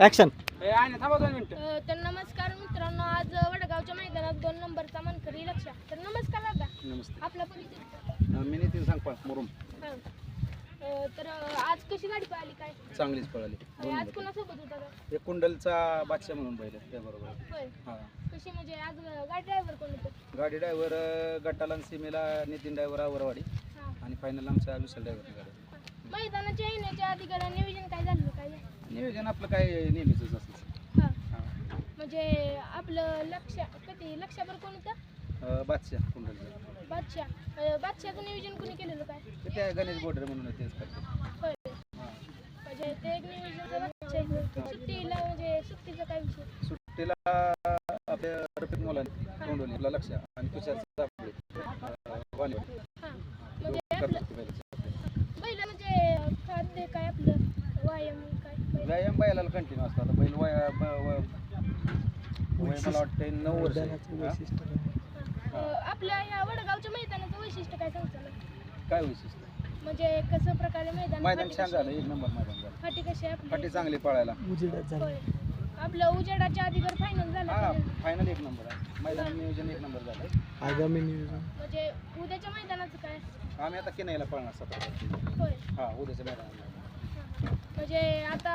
Action थांबा दोन मिनिटं. अ, तर नमस्कार मित्रांनो आज वडगावच्या मैदानात दोन नंबरचा मनकरी लक्ष तर नमस्कार दादा. नमस्ते. आपला परिचय अं, मी नितीन सांगपा मुरुम. हा. अ, तर अ, आज कशी गाडी पाहिली काय? चांगलीच पळाली. आणि दोन आज नंबर. कोणासोबत होता का एक कुंडलचा बादशाह म्हणून बैल आहे, त्याबरोबर. होय. हा. कशी म्हणजे आज गाडी ड्रायव्हर कोण होतं? गाडी ड्रायव्हर गटाला आणि सीमेला नितीन ड्रायव्हर आवरवाडी. हा. आणि फायनल आमच्या विशाल ड्रायव्हरची गाडी मैदानाच्या येण्याच्या आधी गड्या नियोजन काय झालं काय? नियोजन आपलं काय नेहमीच असतं. हा. म्हणजे आपलं लक्ष कधी लक्षावर कोण होतं? अं, बादशाह कुंडलचा बादशाह. अ, बादशाहचं नियोजन कोणी केलेलं काय? ते त्या गणेश बोर्डर म्हणून आहे, तेच करते होय. हा म्हणजे ते एक नियोजन बादशाह सुट्टीला म्हणजे सुट्टीचा काय विषय? सुट्टीला आपल्या रफिक मुलांनी तोंडवलीला लक्ष आणि तुषार हा. म्हणजे आपलं करतात ते बैलाचे. बैल म्हणजे खाद्य काय आपलं? व्यायाम व्यायाम बैलाला कंटिन्यू असतो. आता बैल वय ब- व- वय मला वाटतं नऊ वर्ष आहे. अं, आपल्या ह्या वडगावच्या मैदानाचं वैशिष्ट्य काय सांगताल काय वैशिष्ट्य? म्हणजे कसं प्रकारे मैदान मैदान फाटी छान कशी- झालं एक नंबर मैदान झालं. फाटी कशी आहे फाटी आपली चांगली पळायला. होय. आपलं उजेडाच्या आधी जर फायनल झालं हा तर? फायनल एक नंबर आहे. मैदान नियोजन एक नंबर झालं आगामी नियोजन. म्हणजे उद्याच्या मैदानाचं काय? आम्ही आता किनायला पळणार सतरा. तारखेला. होय. हा उद्याच्या मैदानाला. म्हणजे आता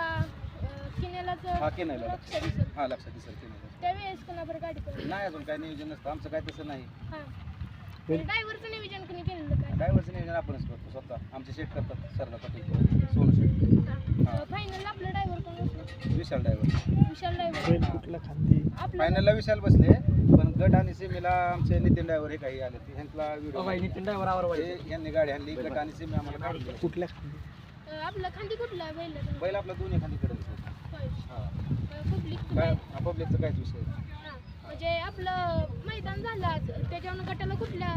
किनेलाच हा किनायला. लक्ष दिसत हा लक्षात दिसेल किनायला. त्यावेळेस कोणाबर गाडी करून नाही अजून काय नियोजन नसतं. आमचं काय तसं नाही. हा. ड्रायव्हरचं नियोजन कोणी केलेलं काय? ड्रायव्हरचं नियोजन आपणच करतो स्वतः. आमचे शेट करतात पाटील सोनू शेट हा. फायनल आपलं ड्रायव्हर कोण होतं विशाल ड्रायव्हर. विशाल ड्रायव्हर. कुठला खांदी? आपलं फायनलला विशाल बसले पण गट आणि सेमीला आमचे नितीन ड्रायव्हर हे काही आले ते. ह्यांचा व्हिडिओ हे यांनी गाडी आणली गट आणि सेमी आम्हाला काढून दिली. कुठल्या खांदी? आपलं खांदी कुठला बैल बैल आपला दोन्ही खाली कडे होय. पब्लिक काय पब्लिकचा काहीच विषय नाही. म्हणजे आपलं मैदान झालं आज त्याच्यावर गटाला कुठल्या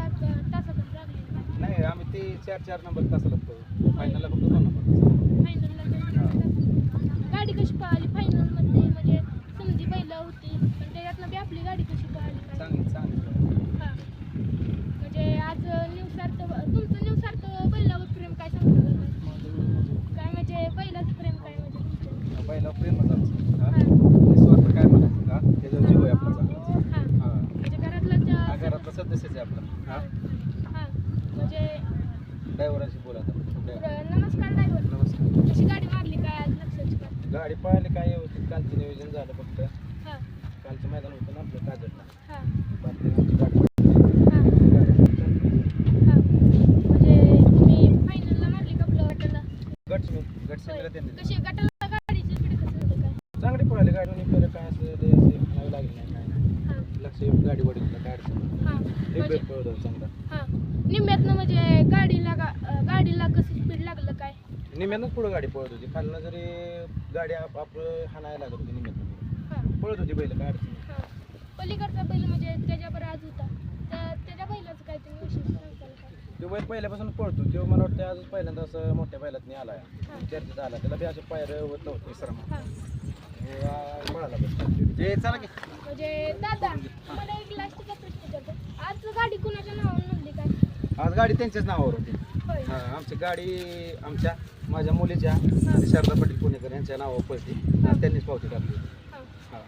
तासातून लागले नाही आम्ही ते चार चार नंबर तास लागतो. फायनलला फक्त दोन नंबर फायनलला गाडी कशी पळाली फायनलमध्ये म्हणजे समजी बैल होती पण त्याच्यातनं बी आपली गाडी कशी पळाली काय चांगली चांगली हा. म्हणजे आज निवसार्थ तुमचं निवसार्थ बैलावर प्रेम काय सांगतो काय म्हणजे बैलाचं प्रेम काय म्हणजे तुमचं बैला प्रेमच आमचं हा? हा. निस्वार्थ काय म्हणायचं का त्याच्यावर जीव आहे आपला चांगला हा. हा म्हणजे घरातला हा सदस्यच आहे आपला. हा. म्हणजे ड्रायव्हराशी बोला नमस्कार ड्रायव्हर नमस्कार. कशी गाडी मारली काय आज लक्षाची काय गाडी पळाली काय व्यवस्थित? कालचं नियोजन झालं फक्त. हा. कालचं मैदान होतं ना आपलं काजडला हा. बाकी आमची गाडी म्हणजे कशी गटाला गाडीची स्पीड कसं होतं काय? चांगली पळाली गाडी परत काय असं लागली नाही नाही येऊन गाडी वडील काय अडचण हा म्हणजे पळत चांगला. हा निम्म्यातनं म्हणजे गाडीला गा- गाडीला कसं स्पीड लागलं काय? निम्यानंच पुढं गाडी पळत होती. खालनं जरी गाडी आप आपलं हाणायला लागत होती निम्यातनं हा. पळत होती बैल काय अडचण नाही. हा. पलीकडचा बैल म्हणजे त्याच्यावर आज होता. त्या त्याच्या बैलाचं काय तुम्ही विशेष सांगताल काय तो बैल पहिल्यापासून पळतो. तो मला वाटतं आजच पहिल्यांदा असं मोठ्या बैलात आला हा. चर्चेत आला. त्याला बी असं पायर होत नव्हतं विश्राम. हा. जे चला की. म्हणजे दादा मला एक लास्टचा प्रश्न विचारतो. आज गाडी कुणाच्या नावावर नोंदली काय? आज गाडी त्यांच्याच नावावर होती. होय. हा, आमची गाडी आमच्या माझ्या मुलीच्या आणि शारदा पाटील पुणेकर यांच्या नावावर पडली आणि त्यांनीच पावती टाकली. हा. हा.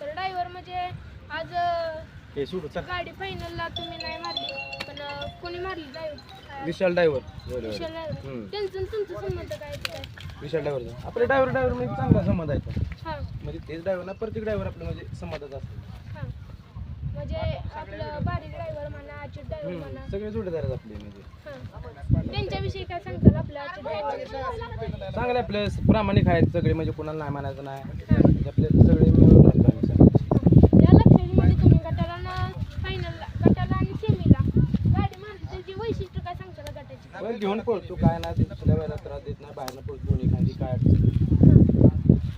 तर ड्रायव्हर म्हणजे आज अं, हे सोडू चल गाडी फायनलला तुम्ही नाही मारली. पण अं, कोणी मारली ड्रायव्हर विशाल ड्रायव्हर विशाल. हम्म. त्यांचं आणि तुमचं संबंध काय आहे काय विशाल ड्रायव्हर आपले ड्रायव्हर ड्रायव्हरमध्ये चांगला संबंध आहे तो. हा. म्हणजे तेच ड्रायव्हर ना प्रत्येक ड्रायव्हर आपलं म्हणजे संबंधात असतो. हा. म्हणजे आपलं बारीक ड्रायव्हर म्हणा अच्युत ड्रायव्हर म्हणा. सगळे जोडीदार आहेत आपले म्हणजे. हा. त्यांच्याविषयी काय सांगताल आपल्या अच्युत ड्रायव्हर चांगले आपले प्रामाणिक आहेत सगळे म्हणजे कुणाला नाही म्हणायचं नाही. म्हणजे आपले सगळे मिळून राहतात आम्ही सगळे. या लक्षामध्ये तुम्ही गटाला फायनलला गटाला आणि सेमीला गाडी मारली त्याची वैशिष्ट्य काय सांगताल बैल घेऊन पळतो काय नाही दुसऱ्या वेळेला त्रास देत नाही बाहेरनं पळतो खाली काय.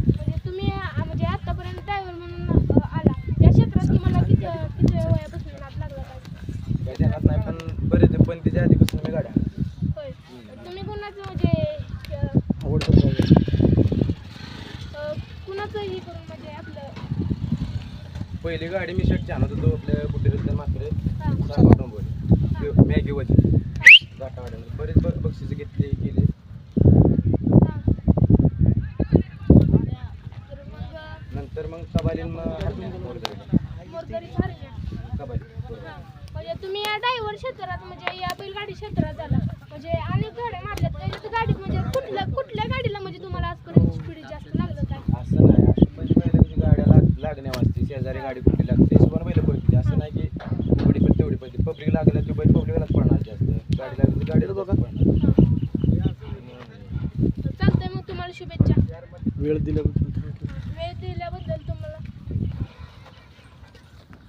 म्हणजे तुम्ही म्हणजे आतापर्यंत ड्रायव्हर म्हणून अं, आला. या क्षेत्रात तुम्हाला किती किती वयापासून नाद लागला काय नाही पण बरेच पण त्याच्या आधीपासून मी गाड्या. होय. तुम्ही कोणाचं म्हणजे अं. अं, कुणाचं हे करून म्हणजे आपलं? पहिली गाडी मी शर्ट आणत होतो आपल्या कुठे मात्र हा, नंबर मॅगी वजी. बरेच ब बक्षिसं घेतली. तर नंतर मग कबालीन मग. म्हणजे तुम्ही या ड्रायव्हर क्षेत्रात म्हणजे या बैलगाडी क्षेत्रात झाला. म्हणजे अनेक गाड्या मारल्यात. त्याच्यात गाडीत म्हणजे कुठल्या कुठल्या गाडीला म्हणजे तुम्हाला आजपर्यंत स्पीड जास्त लागलं काय? असं नाही. पण पहिलं म्हणजे गाड्या लाग लागण्या वाजते शेजारी गाडी कुठली लागते पण बैल पळते असं नाही की एवढी पण तेवढी पळते पब्लिक लागला की बैल पब्लिकलाच पडणार जास्त गाडी लागली की गाडीला बघा पडणार चालतंय मग तुम्हाला शुभेच्छा. वेळ दिल्याबद्दल.